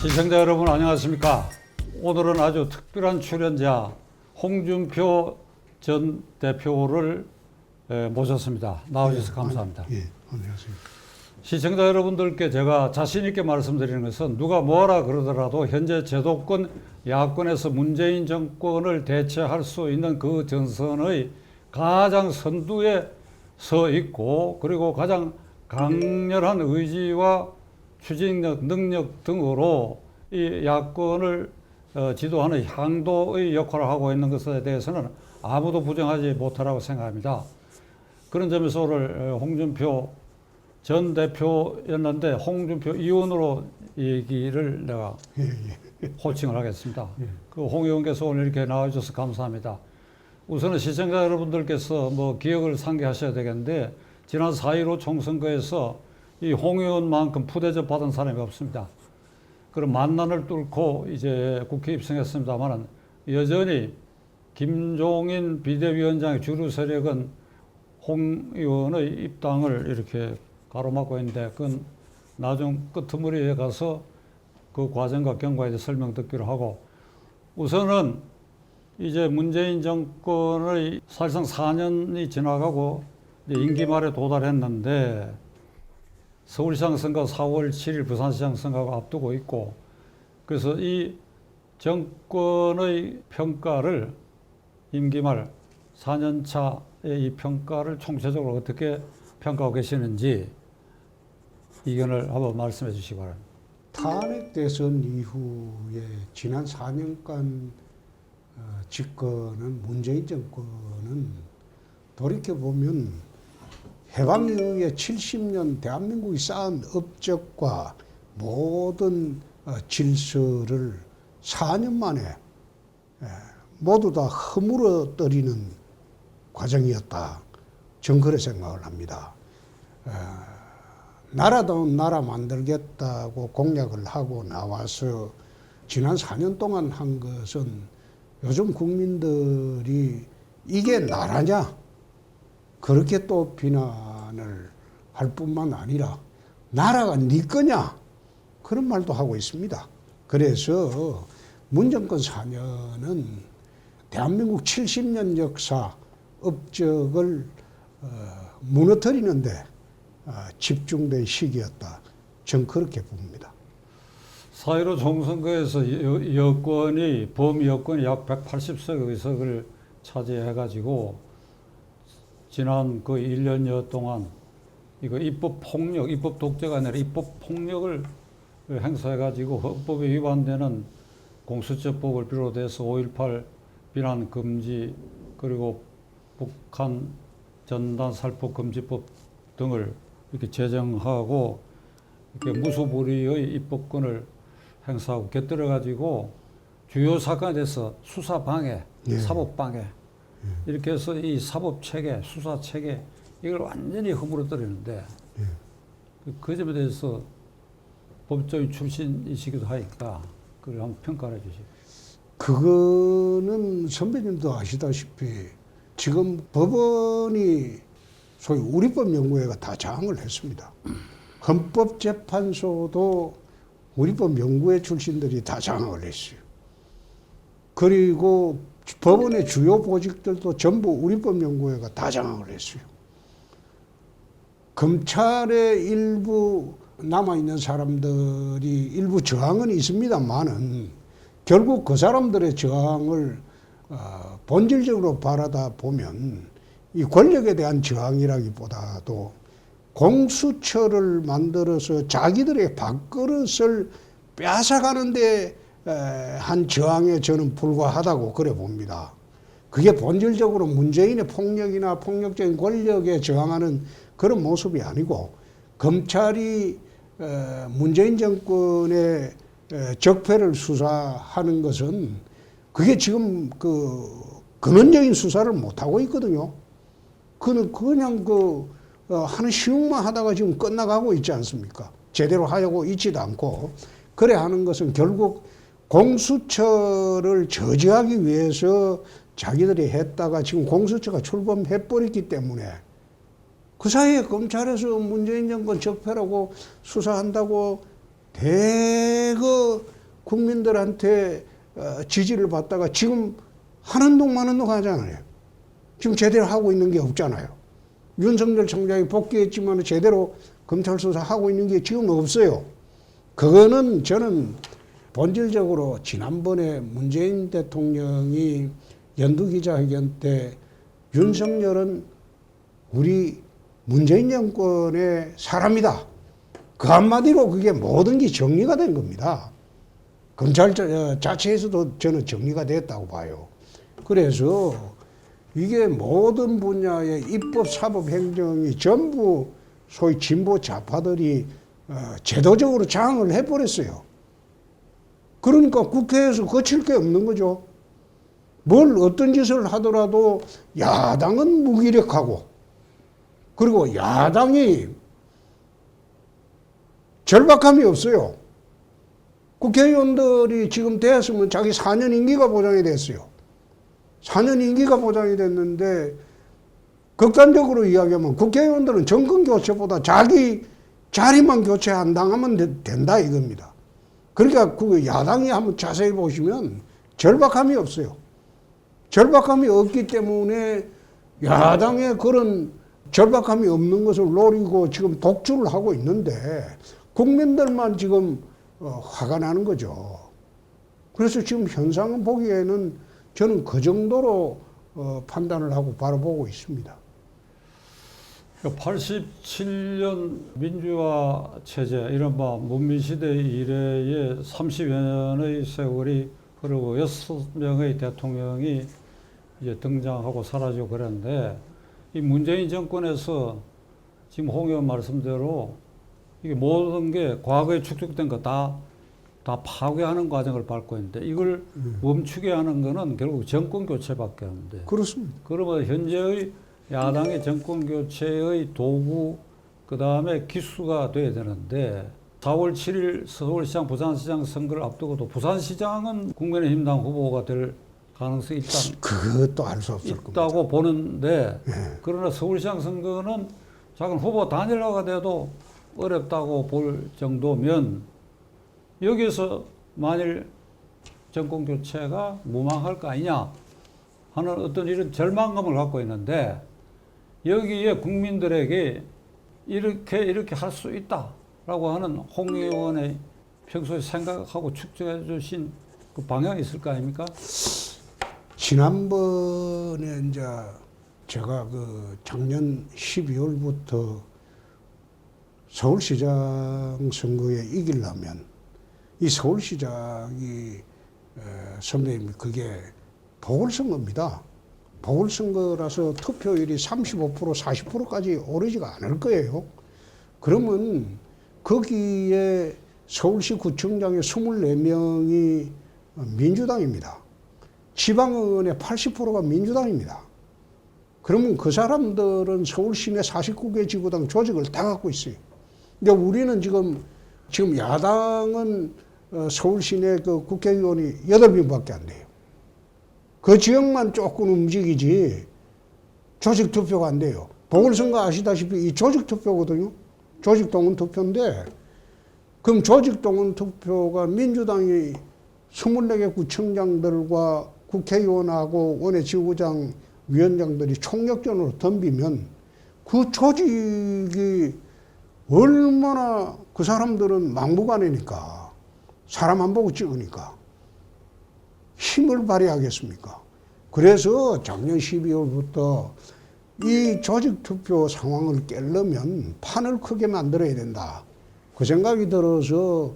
시청자 여러분 안녕하십니까? 오늘은 아주 특별한 출연자 홍준표 전 대표를 에, 모셨습니다. 나와주셔서 감사합니다. 예, 안녕하세요. 시청자 여러분들께 제가 자신 있게 말씀드리는 것은 누가 뭐라 그러더라도 현재 제도권 야권에서 문재인 정권을 대체할 수 있는 그 전선의 가장 선두에 서 있고 그리고 가장 강렬한 의지와 추진력, 능력 등으로 이 야권을 어, 지도하는 향도의 역할을 하고 있는 것에 대해서는 아무도 부정하지 못하라고 생각합니다. 그런 점에서 오늘 어, 홍준표 전 대표였는데 홍준표 의원으로 얘기를 내가 예, 예. 호칭을 하겠습니다. 예. 그홍 의원께서 오늘 이렇게 나와주셔서 감사합니다. 우선은 시청자 여러분들께서 뭐 기억을 상기하셔야 되겠는데 지난 4.15 총선거에서 이 홍 의원만큼 푸대접 받은 사람이 없습니다. 그런 만난을 뚫고 이제 국회 입성했습니다만은 여전히 김종인 비대위원장의 주류 세력은 홍 의원의 입당을 이렇게 가로막고 있는데 그건 나중 끄트머리에 가서 그 과정과 경과에 대해 설명 듣기로 하고 우선은 이제 문재인 정권의 사실상 4년이 지나가고 임기 말에 도달했는데 서울시장 선거 4월 7일 부산시장 선거가 앞두고 있고 그래서 이 정권의 평가를 임기 말 4년 차의 이 평가를 총체적으로 어떻게 평가하고 계시는지 의견을 한번 말씀해 주시기 바랍니다. 탄핵 대선 이후에 지난 4년간 어, 집권은 문재인 정권은 돌이켜 보면 해방 이후에 70년 대한민국이 쌓은 업적과 모든 어, 질서를 4년 만에 에, 모두 다 허물어뜨리는 과정이었다. 저는 그렇게 생각을 합니다. 에, 나라다운 나라 만들겠다고 공약을 하고 나와서 지난 4년 동안 한 것은 요즘 국민들이 이게 나라냐? 그렇게 또 비난을 할 뿐만 아니라 나라가 네 거냐? 그런 말도 하고 있습니다. 그래서 문정권 4년은 대한민국 70년 역사 업적을 어, 무너뜨리는데 아, 집중된 시기였다. 전 그렇게 봅니다. 4.15 총선거에서 여, 여권이 범여권이 약 180석 의석을 차지해가지고 지난 그 1년여 동안 이거 입법 폭력, 입법 독재가 아니라 입법 폭력을 행사해가지고 헌법에 위반되는 공수처법을 비롯해서 5.18 비난 금지 그리고 북한 전단 살포 금지법 등을 이렇게 제정하고 이렇게 무소불위의 입법권을 행사하고 곁들여 가지고 주요 사건에 대해서 수사 방해, 예. 사법 방해 이렇게 해서 이 사법 체계, 수사 체계 이걸 완전히 허물어뜨리는데 예. 그- 그 점에 대해서 법조인 출신이시기도 하니까 그걸 한번 평가를 해주시죠. 그거는 선배님도 아시다시피 지금 법원이 소위 우리법 연구회가 다 장을 했습니다. 헌법재판소도 우리법 연구회 출신들이 다 장을 했어요. 그리고 법원의 주요 보직들도 전부 우리법 연구회가 다 장악을 했어요. 검찰의 일부 남아있는 사람들이 일부 저항은 있습니다만은 결국 그 사람들의 저항을 어, 본질적으로 바라다 보면 이 권력에 대한 저항이라기보다도 공수처를 만들어서 자기들의 밥그릇을 에, 한 저항에 저는 불과하다고 그래 봅니다. 그게 본질적으로 문재인의 폭력이나 폭력적인 권력에 저항하는 그런 모습이 아니고 검찰이 에, 문재인 정권의 에, 적폐를 수사하는 것은 그게 지금 그 근원적인 수사를 못 하고 있거든요. 그는 그냥 그 어, 하는 시험만 하다가 지금 끝나가고 있지 않습니까? 제대로 하려고 있지도 않고 그래 하는 것은 결국 공수처를 저지하기 위해서 자기들이 했다가 지금 공수처가 출범해 버렸기 때문에 그 사이에 검찰에서 문재인 정권 적폐라고 수사한다고 대거 국민들한테 어, 지지를 받다가 지금 하는 동 마는 동 하잖아요. 지금 제대로 하고 있는 게 없잖아요. 윤석열 총장이 복귀했지만 제대로 검찰 수사하고 있는 게 지금 없어요. 그거는 저는 본질적으로 지난번에 문재인 대통령이 연두 기자회견 때 윤석열은 우리 문재인 정권의 사람이다. 그 한마디로 그게 모든 게 정리가 된 겁니다. 검찰 자- 어, 자체에서도 저는 정리가 됐다고 봐요. 그래서 이게 모든 분야의 입법, 사법, 행정이 전부 소위 진보 좌파들이 어, 제도적으로 장을 해버렸어요. 그러니까 국회에서 거칠 게 없는 거죠. 뭘 어떤 짓을 하더라도 야당은 무기력하고 그리고 야당이 절박함이 없어요. 국회의원들이 지금 됐으면 자기 4년 임기가 보장이 됐어요. 4년 임기가 보장이 됐는데 극단적으로 이야기하면 국회의원들은 정권 교체보다 자기 자리만 교체 안 당하면 되- 된다 이겁니다. 그러니까 그 야당이 한번 자세히 보시면 절박함이 없어요. 절박함이 없기 때문에 야당의 그런 절박함이 없는 것을 노리고 지금 독주를 하고 있는데 국민들만 지금 어, 화가 나는 거죠. 그래서 지금 현상을 보기에는 저는 그 정도로 어, 판단을 하고 바라보고 있습니다. 87년 민주화 체제, 이른바 문민시대 이래의 30여 년의 세월이 흐르고 6명의 대통령이 이제 등장하고 사라지고 그랬는데 이 문재인 정권에서 지금 홍 의원 말씀대로 이게 모든 게 과거에 축적된 거 다 다 파괴하는 과정을 밟고 있는데 이걸 멈추게 하는 거는 결국 정권 교체밖에 없는데 그렇습니다. 그러면 현재의 야당의 정권 교체의 도구 그 다음에 기수가 돼야 되는데 4월 7일 서울시장, 부산시장 선거를 앞두고도 부산시장은 국민의힘당 후보가 될 가능성이 있다, 그것도 알 수 없을 겁니다. 있다고 보는데 예. 그러나 서울시장 선거는 작은 후보 단일화가 돼도 어렵다고 볼 정도면 여기서 만일 정권 교체가 무망할 거 아니냐 하는 어떤 이런 절망감을 갖고 있는데 여기에 국민들에게 이렇게 이렇게 할 수 있다라고 하는 홍 의원의 평소에 생각하고 축적해 주신 그 방향이 있을 거 아닙니까? 지난번에 이제 제가 그 작년 12월부터 서울시장 선거에 이기려면 이 서울시장이 에, 선배님 그게 보궐선거입니다. 보궐선거라서 투표율이 35% 40%까지 오르지가 않을 거예요. 그러면 거기에 서울시 구청장의 24명이 민주당입니다. 지방의원의 80%가 민주당입니다. 그러면 그 사람들은 서울 시내 49개 지구당 조직을 다 갖고 있어요. 근데 우리는 지금 지금 야당은 어, 서울 시내 그 국회의원이 8명밖에 안 돼요. 그 지역만 조금 움직이지 조직 투표가 안 돼요. 보궐선거 아시다시피 이 조직 투표거든요. 조직 동원 투표인데 그럼 조직 동원 투표가 민주당이 24개 구청장들과 국회의원하고 원외 지구장 위원장들이 총력전으로 덤비면 그 조직이 얼마나 그 사람들은 막무가내니까 사람 안 보고 찍으니까 힘을 발휘하겠습니까? 그래서 작년 12월부터 이 조직 투표 상황을 깨려면 판을 크게 만들어야 된다. 그 생각이 들어서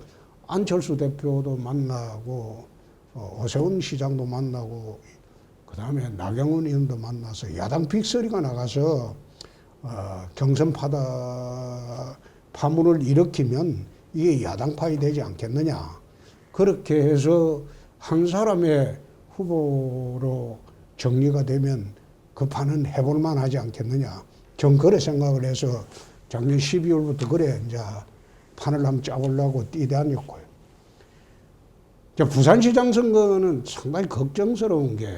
안철수 대표도 만나고 어, 오세훈 시장도 만나고 그 다음에 나경원 의원도 만나서 야당 빅소리가 나가서 어, 경선 파다 파문을 일으키면 이게 야당파이 되지 않겠느냐. 그렇게 해서 한 사람의 후보로 정리가 되면 그 판은 해볼만 하지 않겠느냐. 전 그래 생각을 해서 작년 12월부터 그래 이제 판을 한번 짜보려고 뛰다녔고요. 저 부산시장 선거는 상당히 걱정스러운 게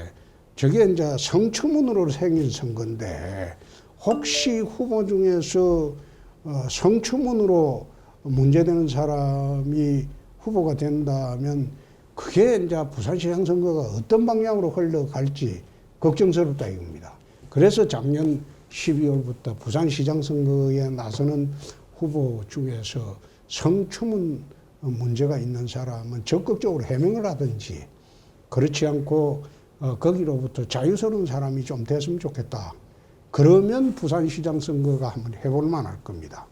저게 이제 성추문으로 생긴 선거인데 혹시 후보 중에서 어, 성추문으로 문제되는 사람이 후보가 된다면 그게 이제 부산시장 선거가 어떤 방향으로 흘러갈지 걱정스럽다 이겁니다. 그래서 작년 12월부터 부산시장 선거에 나서는 후보 중에서 성추문 문제가 있는 사람은 적극적으로 해명을 하든지 그렇지 않고 어, 거기로부터 자유스러운 사람이 좀 됐으면 좋겠다. 그러면 부산시장 선거가 한번 해볼 만할 겁니다.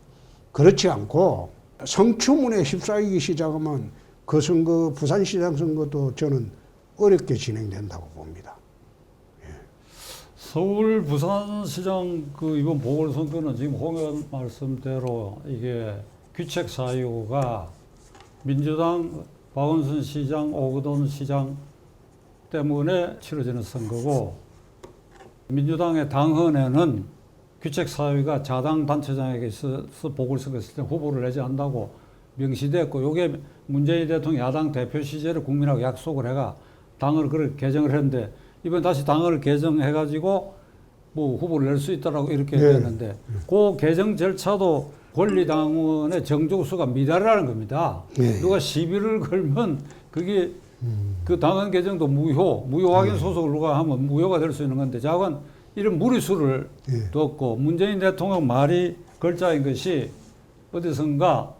그렇지 않고 성추문에 휩싸이기 시작하면 그 선거, 부산시장 선거도 저는 어렵게 진행된다고 봅니다. 서울 부산시장 그 이번 보궐선거는 지금 홍 의원 말씀대로 이게 귀책 사유가 민주당 박원순 시장, 오거돈 시장 때문에 치러지는 선거고 민주당의 당헌에는 귀책 사유가 자당 단체장에게 있어서 보궐선거 했을 때 후보를 내지 않는다고 명시됐고 요게 문재인 대통령 야당 대표 시절에 국민하고 약속을 해가 당을 그렇게 개정을 했는데 이번 다시 당을 개정해 가지고 뭐 후보를 낼 수 있다라고 이렇게 네. 됐는데 그 개정 절차도 권리당원의 정족수가 미달이라는 겁니다. 네. 누가 시비를 걸면 그게 그 당헌 개정도 무효, 무효 확인 소속을 누가 하면 무효가 될 수 있는 건데 자관 이런 무리수를 예. 뒀고 문재인 대통령 말이 글자인 것이 어디선가 아,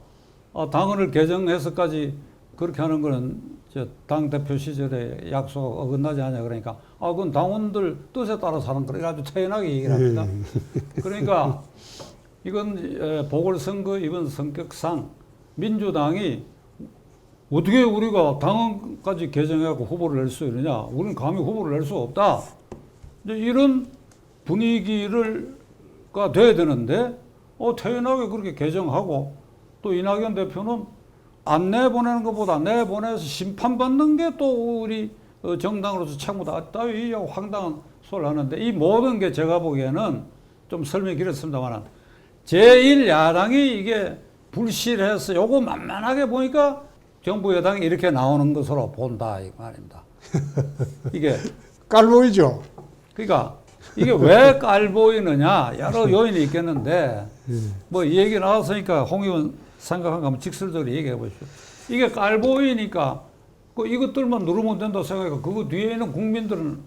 당헌을 개정해서까지 그렇게 하는 거는 당 대표 시절에 약속 어긋나지 않냐 그러니까 아 그건 당원들 뜻에 따라서 하는 거라 아주 태연하게 얘기를 합니다. 그러니까 이건 에, 보궐선거 이번 성격상 민주당이 어떻게 우리가 당헌까지 개정해갖고 후보를 낼 수 있느냐? 우리는 감히 후보를 낼 수 없다. 이런 분위기를가 돼야 되는데 어 태연하게 그렇게 개정하고 또 이낙연 대표는 안 내보내는 것보다 내보내서 심판받는 게 또 우리 어, 정당으로서 책무다 따위 황당한 소리를 하는데 이 모든 게 제가 보기에는 좀 설명이 길었습니다만 제1야당이 이게 불실해서 요거 만만하게 보니까 정부 여당이 이렇게 나오는 것으로 본다 이 말입니다. 이게 깔보이죠? 그러니까 이게 왜 깔보이느냐? 여러 요인이 있겠는데 뭐 이 얘기 나왔으니까 홍 의원 생각한 거 한번 직설적으로 얘기해 보십시오. 이게 깔보이니까 그 이것들만 누르면 된다 생각하니까 그거 뒤에 있는 국민들은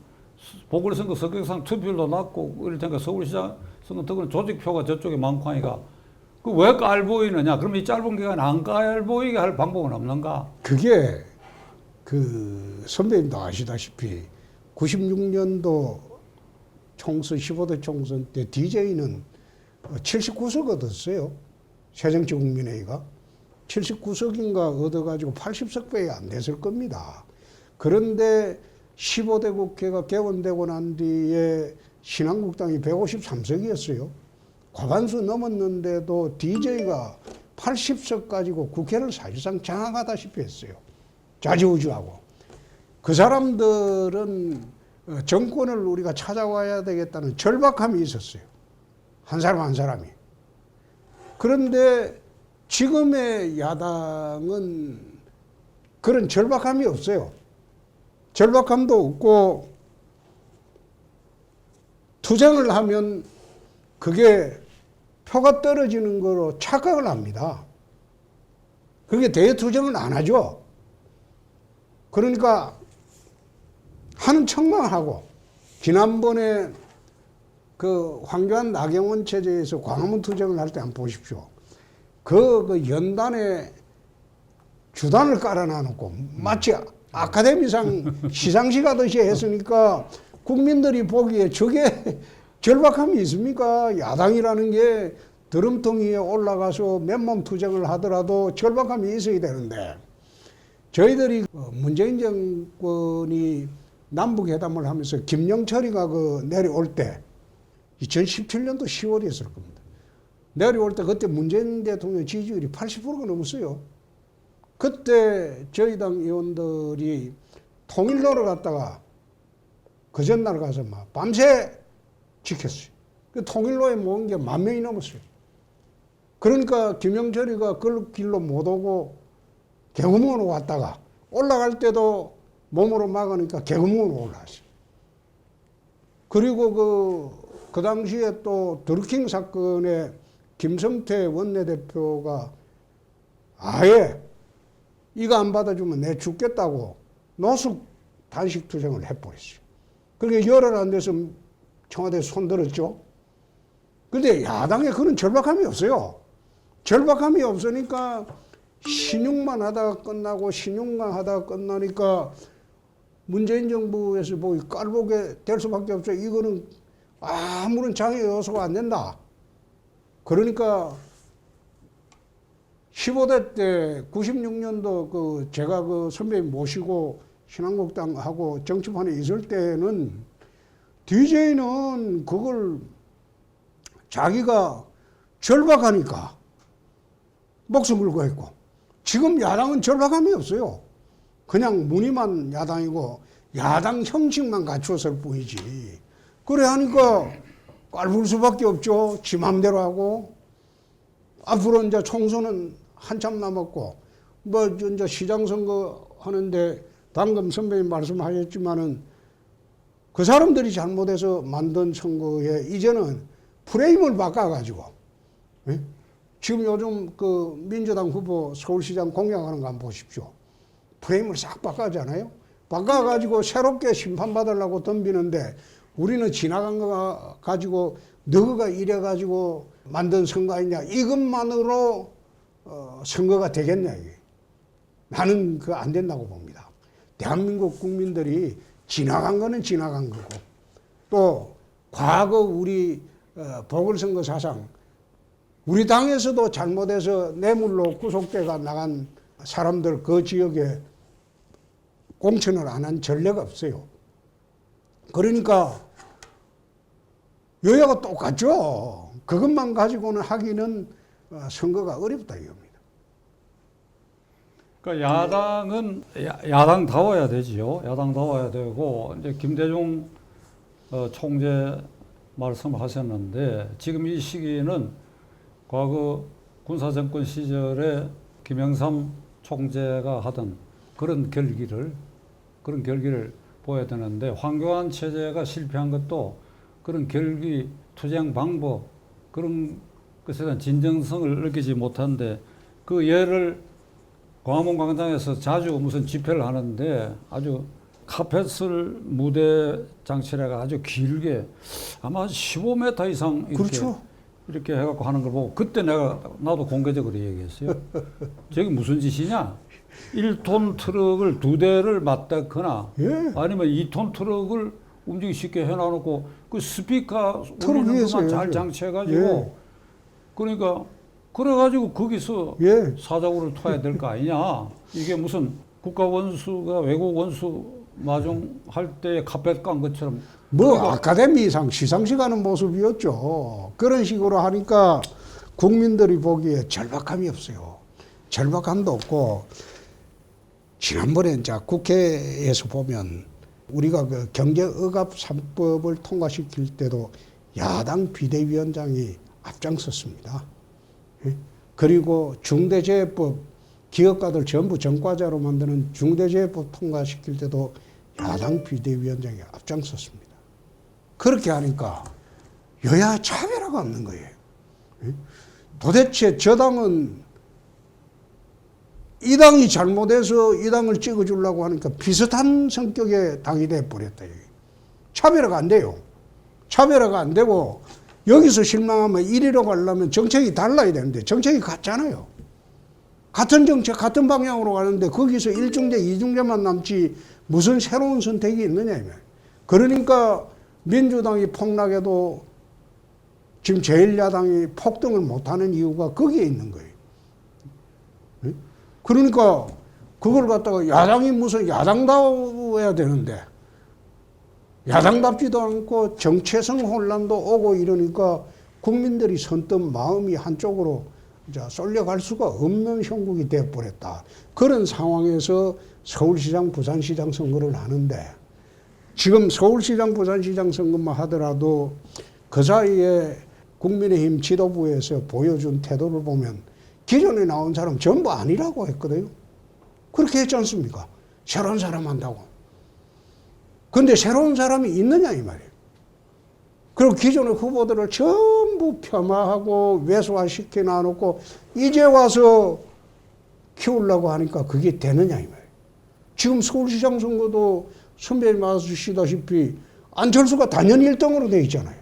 보궐선거 성격상 투표율도 낮고 이럴 테니까 서울시장 선거 특은 조직표가 저쪽에 많고 하니까 그 왜 깔보이느냐? 그럼 이 짧은 기간에 안 깔보이게 할 방법은 없는가? 그게 그 선배님도 아시다시피 96년도 총선 15대 총선 때 DJ는 79석 얻었어요. 새정치 국민회의가 79석인가 얻어가지고 80석밖에 안 됐을 겁니다. 그런데 15대 국회가 개원되고 난 뒤에 신한국당이 153석이었어요. 과반수 넘었는데도 DJ가 80석 가지고 국회를 사실상 장악하다시피 했어요. 좌지우지하고. 그 사람들은 어, 정권을 우리가 찾아와야 되겠다는 절박함이 있었어요. 한 사람 한 사람이. 그런데 지금의 야당은 그런 절박함이 없어요. 절박함도 없고 투쟁을 하면 그게 표가 떨어지는 거로 착각을 합니다. 그게 대투쟁을 안 하죠. 그러니까 하는 척만 하고 지난번에 그 황교안 나경원 체제에서 광화문 투쟁을 할 때 한번 보십시오. 그, 그 연단에 주단을 깔아놔놓고 마치 아카데미상 시상식 하듯이 했으니까 국민들이 보기에 저게 절박함이 있습니까? 야당이라는 게 드럼통 위에 올라가서 맨몸 투쟁을 하더라도 절박함이 있어야 되는데 저희들이 어, 문재인 정권이 남북 회담을 하면서 김영철이가 그 내려올 때 2017년도 10월이었을 겁니다. 내려올 때 그때 문재인 대통령 지지율이 80%가 넘었어요. 그때 저희 당 의원들이 통일로를 갔다가 그 전날 가서 막 밤새 지켰어요. 그 통일로에 모은 게 만 명이 넘었어요. 그러니까 김영철이가 그 길로 못 오고 개구멍으로 왔다가 올라갈 때도 몸으로 막으니까 개구멍으로 올라왔어요. 그리고 그, 그 당시에 또 드루킹 사건에 김성태 원내대표가 아예 이거 안 받아주면 내 죽겠다고 노숙 단식 투쟁을 해버렸어요. 그렇게 열흘 안 돼서 청와대 손 들었죠. 근데 야당에 그런 절박함이 없어요. 절박함이 없으니까 신용만 하다가 끝나고 신용만 하다가 끝나니까 문재인 정부에서 보기 깔보게 될 수밖에 없어요. 이거는 아무런 장애 요소가 안 된다. 그러니까 15대 때 96년도 그 제가 그 선배님 모시고 신한국당하고 정치판에 있을 때는 DJ는 그걸 자기가 절박하니까 목숨을 걸고 지금 야당은 절박함이 없어요. 그냥 무늬만 야당이고 야당 형식만 갖추었을 뿐이지. 그래 하니까 깔볼 수밖에 없죠. 지 맘대로 하고 앞으로 이제 총선은 한참 남았고 뭐 이제 시장 선거 하는데 방금 선배님 말씀하셨지만은 그 사람들이 잘못해서 만든 선거에 이제는 프레임을 바꿔가지고 예? 지금 요즘 그 민주당 후보 서울시장 공약하는 거 한번 보십시오. 프레임을 싹 바꿔잖아요. 바꿔가지고 새롭게 심판받으려고 덤비는데 우리는 지나간 거 가지고 너가 이래가지고 만든 선거 아니냐 이것만으로 어, 선거가 되겠냐 이게. 나는 그 안 된다고 봅니다. 대한민국 국민들이 지나간 거는 지나간 거고 또 과거 우리 어, 보궐선거 사상 우리 당에서도 잘못해서 뇌물로 구속돼가 나간 사람들 그 지역에 공천을 안 한 전례가 없어요. 그러니까 여야가 똑같죠. 그것만 가지고는 하기는 어, 선거가 어렵다 이겁니다. 그러니까 야당은 야, 야당다워야 되지요. 야당다워야 되고 이제 김대중 어, 총재 말씀하셨는데 지금 이 시기는 과거 군사정권 시절에 김영삼 총재가 하던 그런 결기를 그런 결기를 보여야 되는데 황교안 체제가 실패한 것도 그런 결기 투쟁 방법 그런 것에 대한 진정성을 느끼지 못한데 그 예를 광화문 광장에서 자주 무슨 집회를 하는데 아주 카펫을 무대 장치래가 아주 길게 아마 15m 이상 이렇게 그렇죠. 이렇게 해갖고 하는 걸 보고 그때 내가 나도 공개적으로 얘기했어요. 저게 무슨 짓이냐? 1톤 트럭을 두 대를 맞다거나 예. 아니면 2톤 트럭을 움직이기 쉽게 해놔놓고 그 스피커 울리는 것만 잘. 장치해가지고 예. 그러니까 그래가지고 거기서 예. 사자구를 터야 될 거 아니냐. 이게 무슨 국가 원수가 외국 원수 마중할 때 카펫 깐 것처럼 뭐 아카데미상 시상식 하는 모습이었죠. 그런 식으로 하니까 국민들이 보기에 절박함이 없어요. 절박함도 없고 지난번에 이제 국회에서 보면 우리가 그 경제억압 3법을 통과시킬 때도 야당 비대위원장이 앞장섰습니다. 예? 그리고 중대재해법 기업가들 전부 전과자로 만드는 중대재해법 통과시킬 때도 야당 비대위원장이 앞장섰습니다. 그렇게 하니까 여야 차별화가 없는 거예요. 예? 도대체 저 당은 이 당이 잘못해서 이 당을 찍어주려고 하니까 비슷한 성격의 당이 돼버렸다. 차별화가 안 돼요. 차별화가 안 되고 여기서 실망하면 이리로 가려면 정책이 달라야 되는데 정책이 같잖아요. 같은 정책, 같은 방향으로 가는데 거기서 일중재이중재만 남지 무슨 새로운 선택이 있느냐. 그러니까 민주당이 폭락해도 지금 제1야당이 폭등을 못하는 이유가 거기에 있는 거예요. 예? 그러니까 그걸 갖다가 야당이 무슨 야당다워야 되는데 야당답지도 않고 정체성 혼란도 오고 이러니까 국민들이 선뜻 마음이 한쪽으로 쏠려갈 수가 없는 형국이 되어버렸다. 그런 상황에서 서울시장, 부산시장 선거를 하는데 지금 서울시장, 부산시장 선거만 하더라도 그 사이에 국민의힘 지도부에서 보여준 태도를 보면 기존에 나온 사람 전부 아니라고 했거든요. 그렇게 했지 않습니까? 새로운 사람 한다고. 근데 새로운 사람이 있느냐 이 말이에요. 그리고 기존의 후보들을 전부 폄하하고 외소화시켜 놔놓고 이제 와서 키우려고 하니까 그게 되느냐 이 말이에요. 지금 서울시장 선거도 선배님 아시다시피 안철수가 단연 1등으로 돼 있잖아요.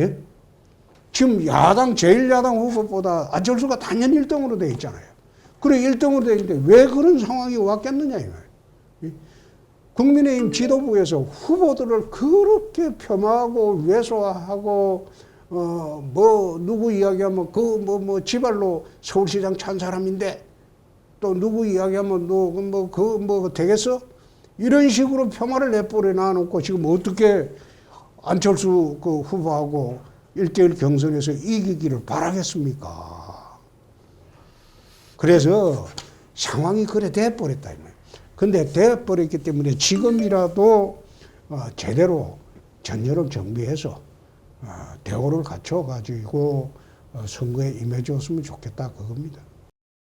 예? 지금 야당 제1야당 후보보다 안철수가 단연 1등으로 돼 있잖아요. 그래 1등으로 돼 있는데 왜 그런 상황이 왔겠느냐 이 말이에요. 예? 국민의힘 지도부에서 후보들을 그렇게 폄하하고 외소하고 어 뭐 누구 이야기하면 그뭐뭐 지발로 서울시장 찬 사람인데 또 누구 이야기하면 너뭐그 뭐 되겠어? 이런 식으로 폄하를 내버려 놔놓고 지금 어떻게 안철수 그 후보하고 일대일 경선에서 이기기를 바라겠습니까? 그래서 상황이 그래 돼버렸다. 이 말이에요. 근데 돼버렸기 때문에 지금이라도 어, 제대로 전열을 정비해서 어, 대우를 갖춰가지고 어, 선거에 임해줬으면 좋겠다 그겁니다.